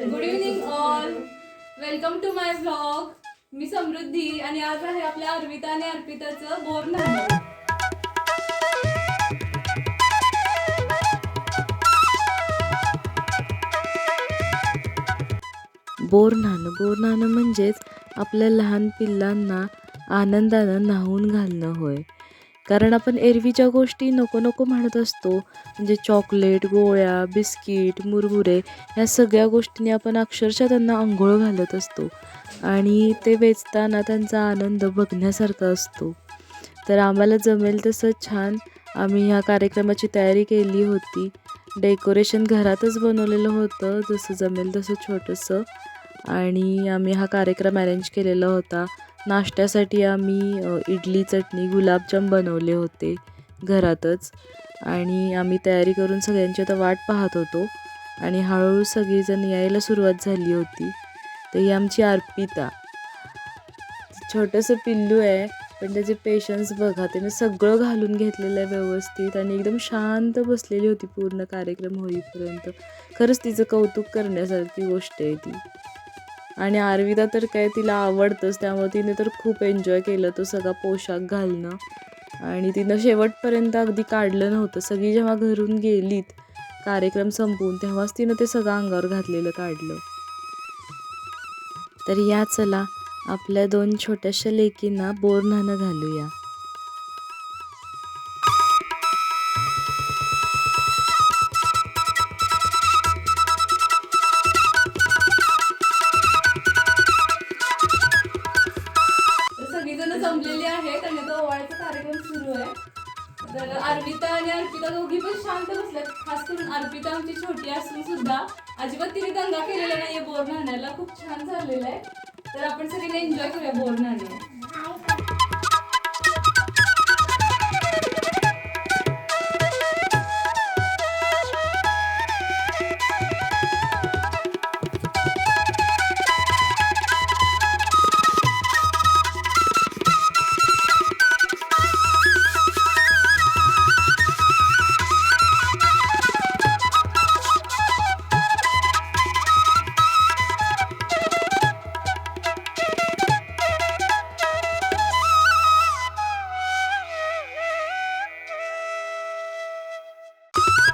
Good evening all welcome to my blog मी समृद्धी आणि आज आहे आपल्या अर्विता आणि अर्पिताचं बोर नाही बोर न्हाणं म्हणजेच आपल्या लहान पिल्लांना आनंदानं न्हावून घालणं होय. कारण आपण एरवीच्या गोष्टी नको नको म्हणत असतो. म्हणजे चॉकलेट गोळ्या बिस्किट मुरमुरे ह्या सगळ्या गोष्टींनी आपण अक्षरशः त्यांना आंघोळ घालत असतो. आणि ते वेचताना त्यांचा आनंद बघण्यासारखा असतो. तर आम्हाला जमेल तसं छान आम्ही ह्या कार्यक्रमाची तयारी केली होती. डेकोरेशन घरातच बनवलेलं होतं. जसं जमेल तसं छोटंसं. आणि आम्ही हा कार्यक्रम अरेंज केलेला होता. नाश्त्यासाठी आम्ही इडली चटणी गुलाबजाम बनवले होते घरातच. आणि आम्ही तयारी करून सगळ्यांची आता वाट पाहत होतो. आणि हळूहळू सगळीजण यायला सुरुवात झाली होती. तर ही आमची अर्पिता. छोटंसं पिल्लू आहे पण त्याचे पेशन्स बघा. त्याने सगळं घालून घेतलेलं आहे व्यवस्थित आणि एकदम शांत बसलेली होती पूर्ण कार्यक्रम होईपर्यंत. खरंच तिचं कौतुक करण्यासारखी गोष्ट आहे ती. आणि आरविदा तर काय तिला आवडतंच त्यामुळे तिने तर खूप एन्जॉय केलं तो सगळा पोशाख घालणं. आणि तिनं शेवटपर्यंत अगदी काढलं नव्हतं. सगळी जेव्हा घरून गेलीत कार्यक्रम संपवून तेव्हाच तिनं ते सगळं अंगावर घातलेलं काढलं. तर या चला आपल्या दोन छोट्याशा लेकींना बोर न्हाणं घालूया. तर अर्पिता आणि अर्पिता दोघी पण शांत बसल्यात. खास करून अर्पिता आमची छोटी असून सुद्धा अजिबात तिने दंगा केलेला नाहीये. बोर नाण्याला खूप छान झालेलं आहे. तर आपण सगळ्यांना एन्जॉय करूया बोर नाण्याला you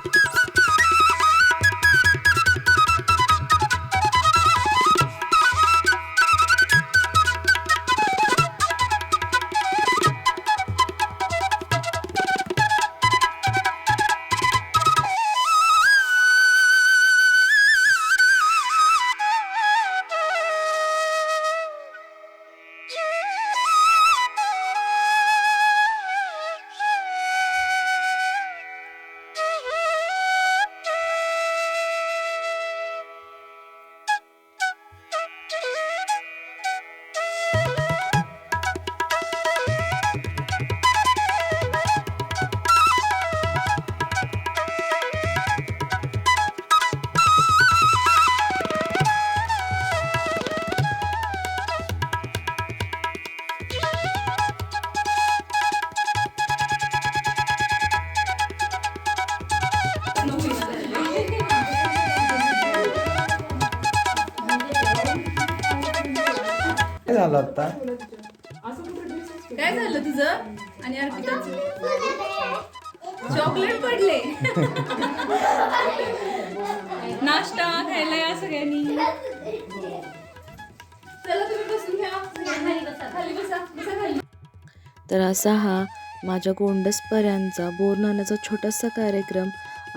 झालं आता? काय झालं तुझं? आणि अर्पिताचं चॉकलेट पडले. नाश्ता खायला या सगळ्यांनी. चला तुम्ही बसून घ्या. खाली बसा बसा खाली. तर असा हा माझ्या गोंडसपर्यांचा बोर नाण्याचा छोटासा कार्यक्रम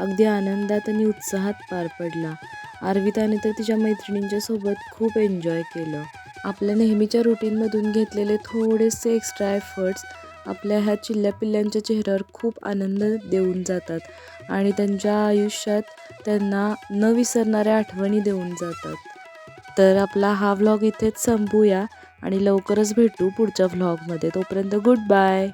अगदी आनंदात आणि उत्साहात पार पडला. आर्विताने तर तिच्या मैत्रिणींच्या सोबत खूप एन्जॉय केलं. आपल्या नेहमीच्या रुटीनमधून घेतलेले थोडेसे एक्स्ट्रा एफर्ट्स आपल्या ह्या चिल्ल्या पिल्ल्यांच्या चेहऱ्यावर खूप आनंद देऊन जातात. आणि त्यांच्या आयुष्यात त्यांना न विसरणाऱ्या आठवणी देऊन जातात. तर आपला हा व्लॉग इथेच संपूया आणि लवकरच भेटू पुढच्या व्लॉगमध्ये तोपर्यंत गुड बाय